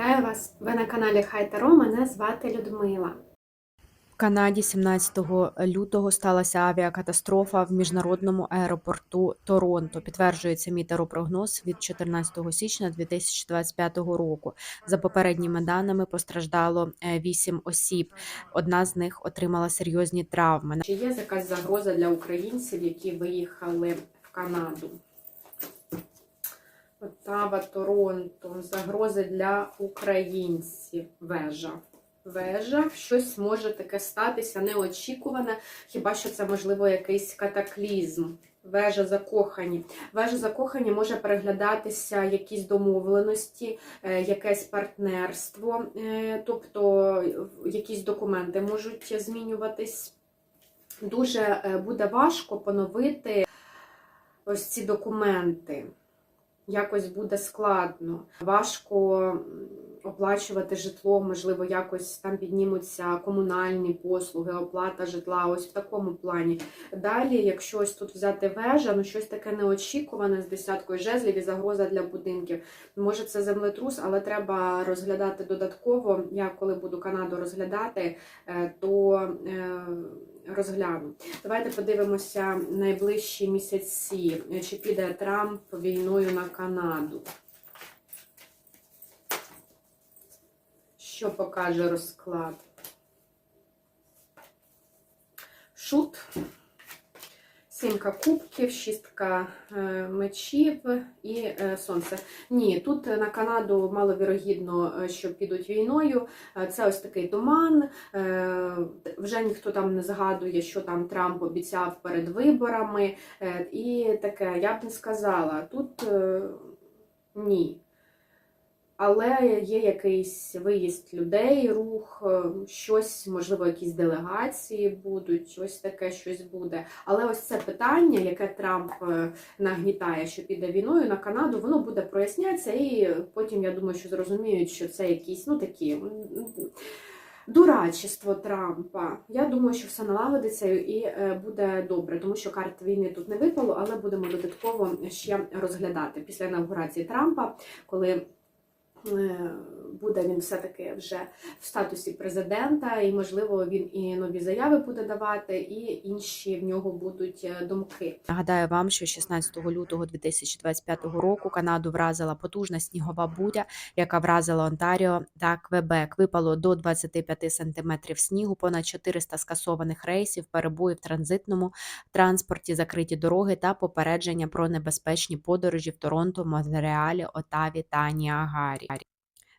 Вітаю вас! Ви на каналі Хай Таро. Мене звати Людмила. В Канаді 17 лютого сталася авіакатастрофа в міжнародному аеропорту Торонто. Підтверджується мій таропрогноз від 14 січня 2025 року. За попередніми даними постраждало 8 осіб. Одна з них отримала серйозні травми. Чи є якась загроза для українців, які виїхали в Канаду? Оттава, Торонто. Загрози для українців. Вежа. Вежа, щось може таке статися неочікуване, хіба що це можливо якийсь катаклізм. Вежа закохані. Вежа закохані може переглядатися якісь домовленості, е, якесь партнерство, е, тобто якісь документи можуть змінюватись. Дуже е, буде важко поновити ось ці документи. Якось буде складно. Важко оплачувати житло, можливо, якось там піднімуться комунальні послуги, оплата житла, ось в такому плані. Далі, якщо ось тут взяти вежа, ну щось таке неочікуване з десяткою жезлів і загроза для будинків. Може, це землетрус, але треба розглядати додатково. Я коли буду Канаду розглядати, е, то е, розгляну. Давайте подивимося найближчі місяці, чи піде Трамп війною на Канаду. Що покаже розклад? Шут, сімка кубків, шістка е, мечів і е, сонце. Ні, тут на Канаду маловірогідно, е, що підуть війною. Е, Це ось такий туман. Е, Вже ніхто там не згадує, що там Трамп обіцяв перед виборами. Е, І таке, я б не сказала, тут е, ні. Але є якийсь виїзд людей, рух, е, щось, можливо, якісь делегації будуть, щось таке щось буде. Але ось це питання, яке Трамп е, нагнітає, що піде війною на Канаду, воно буде прояснятися, і потім я думаю, що зрозуміють, що це якісь, ну такі. Дурачество Трампа. Я думаю, що все налагодиться і е, буде добре, тому що карт війни тут не випало, але будемо додатково ще розглядати після інаугурації Трампа, коли буде він все-таки вже в статусі президента, і, можливо, він і нові заяви буде давати, і інші в нього будуть е, думки. Нагадаю вам, що 16 лютого 2025 року Канаду вразила потужна снігова буря, яка вразила Онтаріо та Квебек. Випало до 25 сантиметрів снігу, понад 400 скасованих рейсів, перебої в транзитному транспорті, закриті дороги та попередження про небезпечні подорожі в Торонто, Монреалі, Отаві та Ніагарі.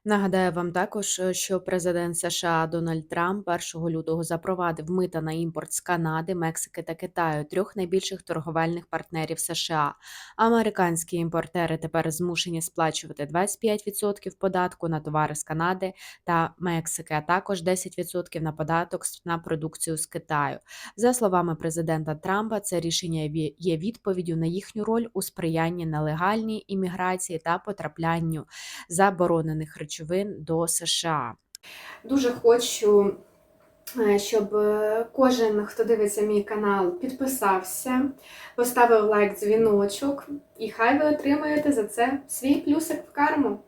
Нагадаю вам також, е, що президент США Дональд Трамп 1 лютого запровадив мита на імпорт з Канади, Мексики та Китаю, трьох найбільших торговельних партнерів США. Американські імпортери тепер змушені сплачувати 25% податку на товари з Канади та Мексики, а також 10% на податок на продукцію з Китаю. За словами президента Трампа, це рішення є відповіддю на їхню роль у сприянні нелегальній імміграції та потраплянню заборонених речовин до США. Дуже хочу, е, щоб е, кожен, хто дивиться мій канал, підписався, поставив лайк, дзвіночок, і хай ви отримаєте за це свій плюсик в карму.